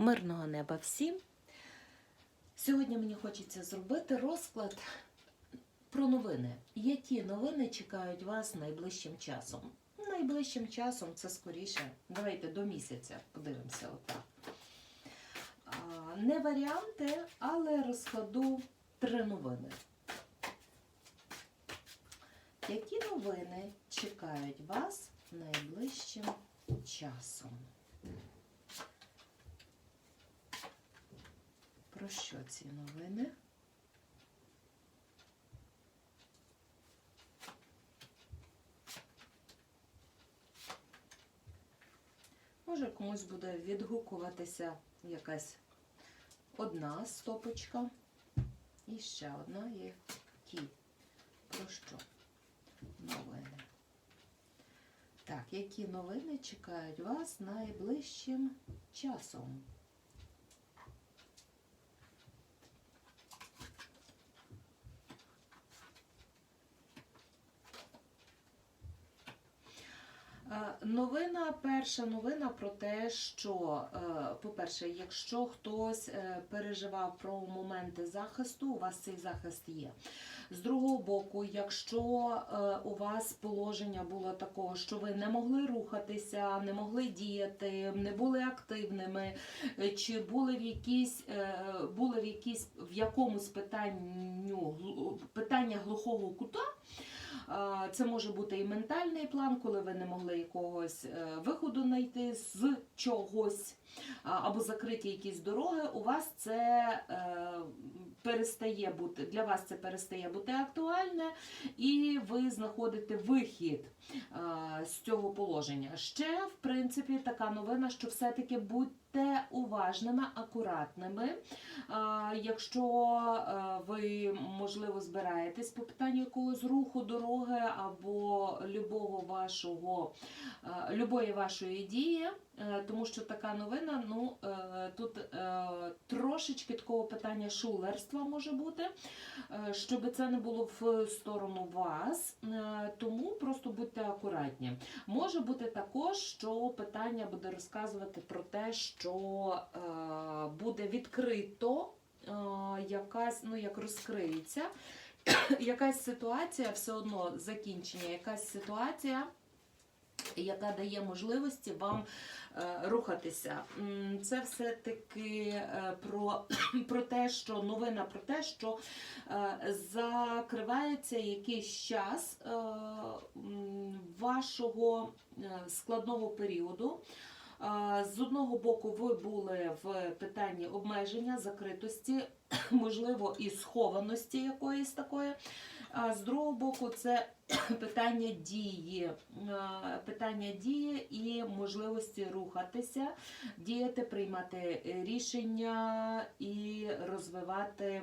Мирного неба всім. Сьогодні мені хочеться зробити розклад про новини. Які новини чекають вас найближчим часом? Найближчим часом це скоріше. Давайте до місяця подивимося отак. Не варіанти, але розкладу три новини. Які новини чекають вас найближчим часом? Про що ці новини? Може, комусь буде відгукуватися якась одна стопочка і ще одна є ті. Про що? Новини. Так, які новини чекають вас найближчим часом? Е, Новина, перша новина про те, що, е, по-перше, якщо хтось е, переживав про моменти захисту, у вас цей захист є. З другого боку, якщо е, у вас положення було такого, що ви не могли рухатися, не могли діяти, не були активними, чи були в якійсь, е, були в якійсь в якомусь питанню питання глухого кута. Це може бути і ментальний план, коли ви не могли якогось е, виходу знайти з чогось, або закриті якісь дороги. У вас це е, перестає бути для вас це перестає бути актуальне, і ви знаходите вихід е, з цього положення. Ще, в принципі, така новина, що все-таки будьте уважними, акуратними. Якщо е, ви, можливо, збираєтесь по питанню якогось руху, дороги або любого вашого, е, любої вашої дії, е, тому що така новина, ну тут трошечки такого питання шулерства може бути, щоб це не було в сторону вас, тому просто будьте акуратні. Може бути також, що питання буде розказувати про те, що е, буде відкрито е, якась, ну як розкриється, якась ситуація, все одно закінчення, якась ситуація. Яка дає можливості вам е, рухатися. Це все-таки е, про, про те, що новина про те, що е, закривається якийсь час е, вашого складного періоду. З одного боку, ви були в питанні обмеження, закритості, можливо, і схованості якоїсь такої. А з другого боку, це питання дії, питання дії і можливості рухатися, діяти, приймати рішення і розвивати.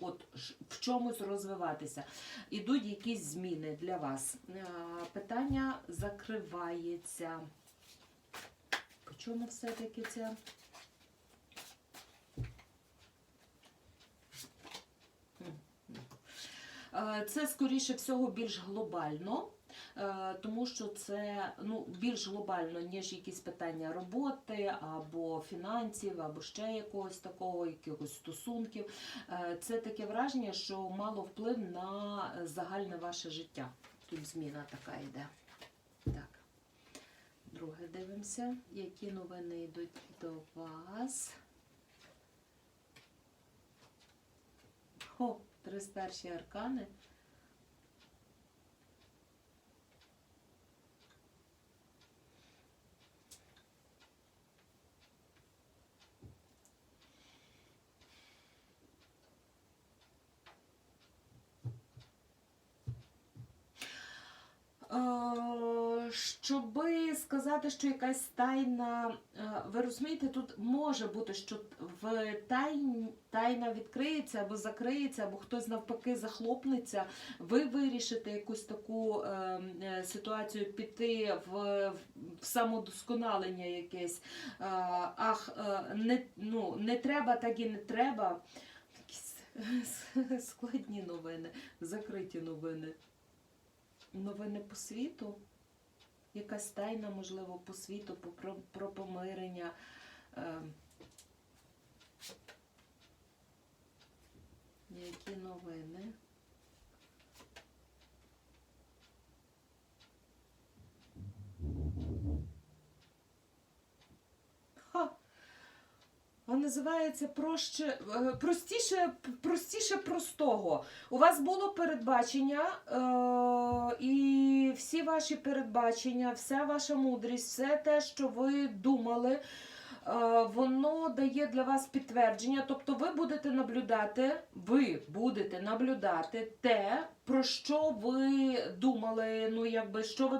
От в чомусь розвиватися. Ідуть якісь зміни для вас. Питання закривається. Чому все-таки ця? Е, Це, скоріше всього, більш глобально, е, тому що це ну, більш глобально, ніж якісь питання роботи або фінансів, або ще якогось такого, якихось стосунків. Е, Це таке враження, що мало вплив на загальне ваше життя. Тут зміна така йде. Друге дивимося, які новини йдуть до вас. Хо, три старші аркани. Щоби сказати, що якась тайна, е, ви розумієте, тут може бути, що в тайн, тайна відкриється або закриється, або хтось навпаки захлопнеться. Ви вирішите якусь таку е, е, ситуацію піти в, в самодосконалення якесь. Е, ах, е, не, ну, не треба, так і не треба. Якісь складні новини, закриті новини. Новини по світу, якась тайна, можливо, по світу, про, про помирення. Ем, які новини? Називається проще, е, простіше, простіше простого. У вас було передбачення, е, і всі ваші передбачення, вся ваша мудрість, все те, що ви думали. е, Воно дає для вас підтвердження, тобто ви будете наблюдати, ви будете наблюдати те, про що ви думали, ну якби що ви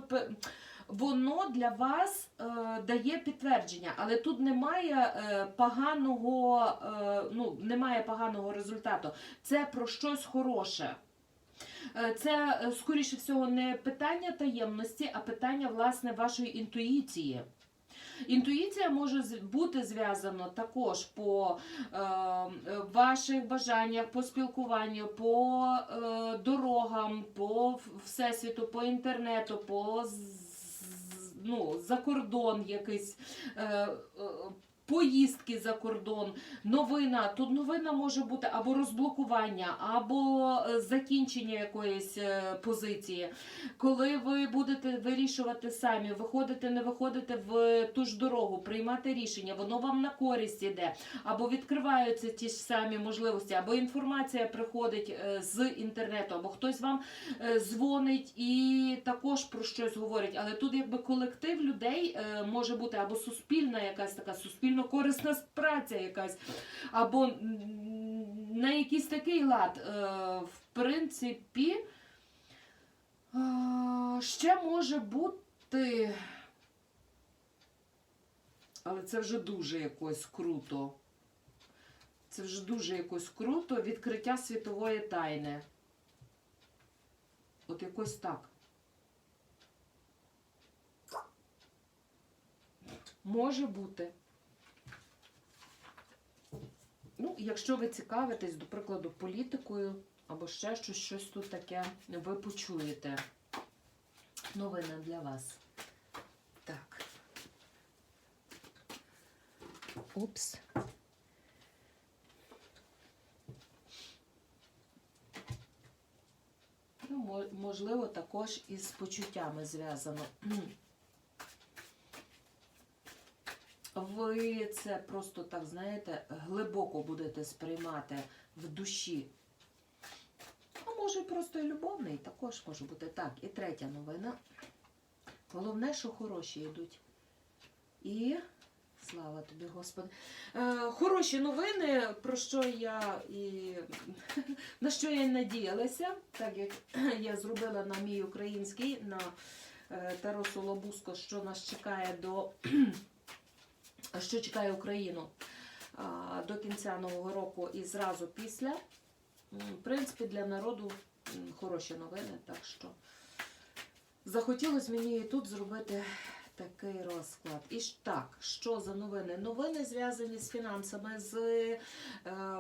воно для вас е, дає підтвердження, але тут немає е, поганого, е, ну немає поганого результату. Це про щось хороше. Е, Це е, скоріше всього не питання таємності, а питання власне вашої інтуїції. Інтуїція може бути зв'язана також по е, е, ваших бажаннях, по спілкуванню, по е, дорогам, по всесвіту, по інтернету, по ну, за кордон якийсь. Е, е, Поїздки за кордон, новина. Тут новина може бути або розблокування, або е, закінчення якоїсь е, позиції. Коли ви будете вирішувати самі, виходити, не виходити в ту ж дорогу, приймати рішення, воно вам на користь іде, або відкриваються ті ж самі можливості, або інформація приходить е, з інтернету, або хтось вам дзвонить і також про щось говорить. Але тут якби колектив людей може бути або суспільна якась така суспільно корисна праця якась, або на якийсь такий лад. Е, В принципі, Ще може бути. Але це вже дуже якось круто. Це вже дуже якось круто. Відкриття світової тайни. От якось так. Може бути. Ну, якщо ви цікавитесь, до прикладу, політикою або ще щось, щось тут таке ви почуєте. Новина для вас. Так. Упс. Ну, можливо, також із почуттями зв'язано. Ви це просто так, знаєте, глибоко будете сприймати в душі. А може, просто і любовний, також може бути так. І третя новина. Головне, що хороші йдуть. І слава тобі, Господи. Е, хороші новини, про що я і на що я надіялася, так як я зробила на мій український, на е, Тарасу Лобуско, що нас чекає до що чекає Україну до кінця нового року і зразу після. В принципі, для народу хороші новини, так що захотілося мені і тут зробити такий розклад. І ж так, що за новини? Новини зв'язані з фінансами, з е,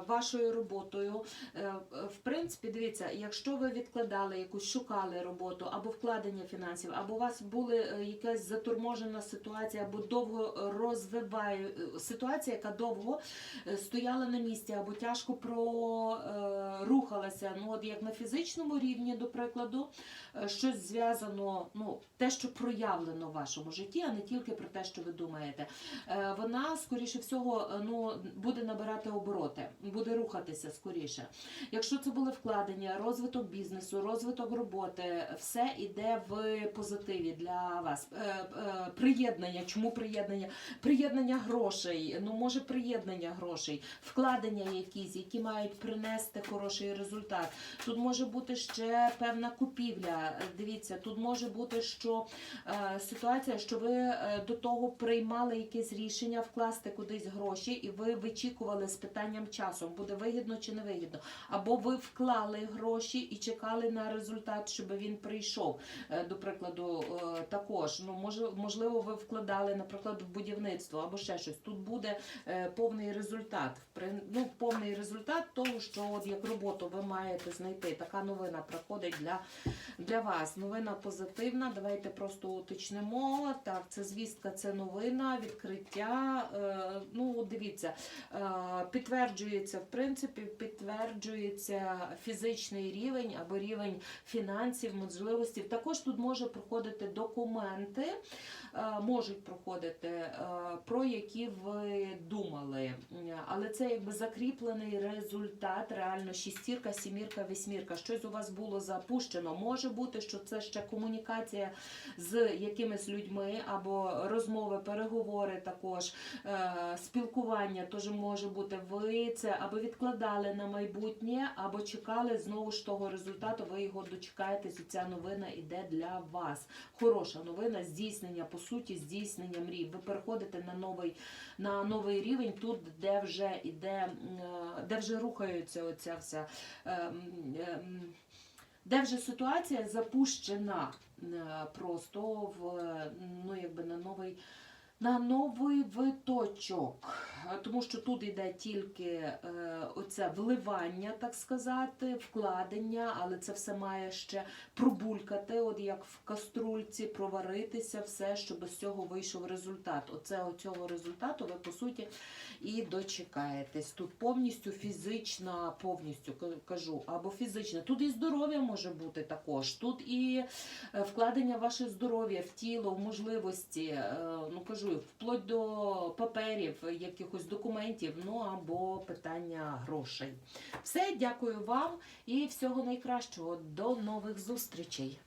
вашою роботою. Е, в принципі, дивіться, якщо ви відкладали якусь, шукали роботу або вкладення фінансів, або у вас була якась заторможена ситуація, або довго розвиває е, ситуація, яка довго е, стояла на місці, або тяжко прорухалася. Ну, от як на фізичному рівні, до прикладу, е, щось зв'язано, ну, те, що проявлено в вашому житті, а не тільки про те, що ви думаєте. Е, Вона, скоріше всього, е, ну, буде набирати обороти, буде рухатися скоріше. Якщо це були вкладення, розвиток бізнесу, розвиток роботи, все йде в позитиві для вас. Е, Приєднання. Чому приєднання? Приєднання грошей, ну може приєднання грошей, вкладення якісь, які мають принести хороший результат. Тут може бути ще певна купівля. Дивіться, тут може бути що ситуація, що ви е, до того приймали якесь рішення вкласти кудись гроші, і ви вичікували з питанням часу, буде вигідно чи не вигідно. Або ви вклали гроші і чекали на результат, щоб він прийшов. Е, До прикладу, е, також ну може, можливо, ви вкладали, наприклад, в будівництво або ще щось. Тут буде повний результат. Ну, повний результат того, що от як роботу ви маєте знайти. Така новина приходить для, для вас. Новина позитивна. Давайте просто уточнимо. Так, це звістка, це новина, відкриття. Е, ну, дивіться, е, підтверджується, в принципі, підтверджується фізичний рівень або рівень фінансів, можливостей. Також тут може проходити документи, е, можуть проходити, про які ви думали. Але це якби закріплений результат, реально шістірка, сімірка, вісьмірка. Щось у вас було запущено. Може бути, що це ще комунікація з якимись людьми або розмови, переговори також, е, спілкування теж може бути. Ви це або відкладали на майбутнє, або чекали знову ж того результату. Ви його дочекаєтесь, і ця новина іде для вас. Хороша новина, здійснення, по суті, здійснення мрій. Ви переходите на новий, на новий рівень, тут, де вже іде, е, де вже рухається оця вся. ем, ем, де вже ситуація запущена просто в е, ну, якби на новий. На новий виточок, Е, тому що тут йде тільки е, оце вливання, так сказати, вкладення, але це все має ще пробулькати, от як в каструльці, проваритися, все, щоб з цього вийшов результат. Оце цього результату ви по суті і дочекаєтесь. Тут повністю фізична, повністю кажу, або фізична. Тут і здоров'я може бути також. Тут і е, вкладення ваше здоров'я в тіло, в можливості, е, ну кажу, вплоть до паперів, якихось документів, ну або питання грошей. Все, дякую вам і всього найкращого. До нових зустрічей.